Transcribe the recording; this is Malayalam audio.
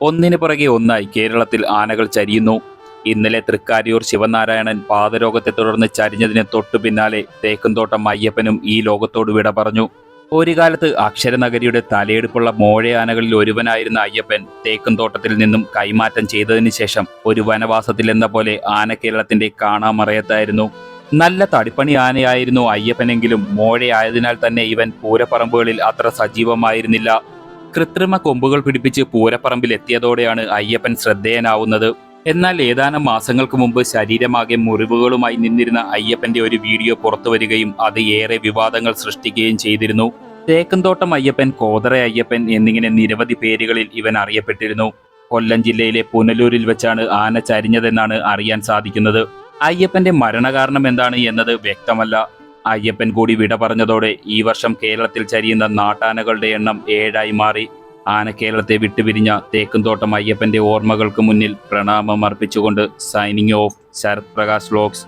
ഒന്നിനു പുറകെ ഒന്നായി കേരളത്തിൽ ആനകൾ ചരിയുന്നു. ഇന്നലെ തൃക്കാരിയൂർ ശിവനാരായണൻ പാതരോഗത്തെ തുടർന്ന് ചരിഞ്ഞതിന് തൊട്ടു പിന്നാലെ തേക്കുംതോട്ടം അയ്യപ്പനും ഈ ലോകത്തോട് വിട പറഞ്ഞു. ഒരു കാലത്ത് അക്ഷരനഗരിയുടെ തലയെടുപ്പുള്ള മോഴയാനകളിൽ ഒരുവനായിരുന്ന അയ്യപ്പൻ തേക്കുംതോട്ടത്തിൽ നിന്നും കൈമാറ്റം ചെയ്തതിനു ശേഷം ഒരു വനവാസത്തിൽ എന്ന പോലെ ആനക്കേരളത്തിന്റെ കാണാമറയത്തായിരുന്നു. നല്ല തടിപ്പണി ആനയായിരുന്നു അയ്യപ്പനെങ്കിലും മോഴയായതിനാൽ തന്നെ ഇവൻ പൂരപ്പറമ്പുകളിൽ അത്ര സജീവമായിരുന്നില്ല. കൃത്രിമ കൊമ്പുകൾ പിടിപ്പിച്ച് പൂരപ്പറമ്പിൽ എത്തിയതോടെയാണ് അയ്യപ്പൻ ശ്രദ്ധേയനാവുന്നത്. എന്നാൽ ഏതാനും മാസങ്ങൾക്ക് മുമ്പ് ശരീരമാകെ മുറിവുകളുമായി നിന്നിരുന്ന അയ്യപ്പന്റെ ഒരു വീഡിയോ പുറത്തുവരികയും അത് ഏറെ വിവാദങ്ങൾ സൃഷ്ടിക്കുകയും ചെയ്തിരുന്നു. തേക്കന്തോട്ടം അയ്യപ്പൻ കോതറ അയ്യപ്പൻ എന്നിങ്ങനെ നിരവധി പേരുകളിൽ ഇവൻ അറിയപ്പെട്ടിരുന്നു. കൊല്ലം ജില്ലയിലെ പുനലൂരിൽ വെച്ചാണ് ആന ചരിഞ്ഞതെന്നാണ് അറിയാൻ സാധിക്കുന്നത്. അയ്യപ്പന്റെ മരണകാരണം എന്താണ് എന്നത് വ്യക്തമല്ല. അയ്യപ്പൻ കൂടി വിട പറഞ്ഞതോടെ ഈ വർഷം കേരളത്തിൽ ചരിയുന്ന നാട്ടാനകളുടെ എണ്ണം ഏഴായി മാറി. ആന കേരളത്തെ വിട്ടുപിരിഞ്ഞ തേക്കുംതോട്ടം അയ്യപ്പന്റെ ഓർമ്മകൾക്ക് മുന്നിൽ പ്രണാമം അർപ്പിച്ചുകൊണ്ട് signing off Sarath Prakash vlogs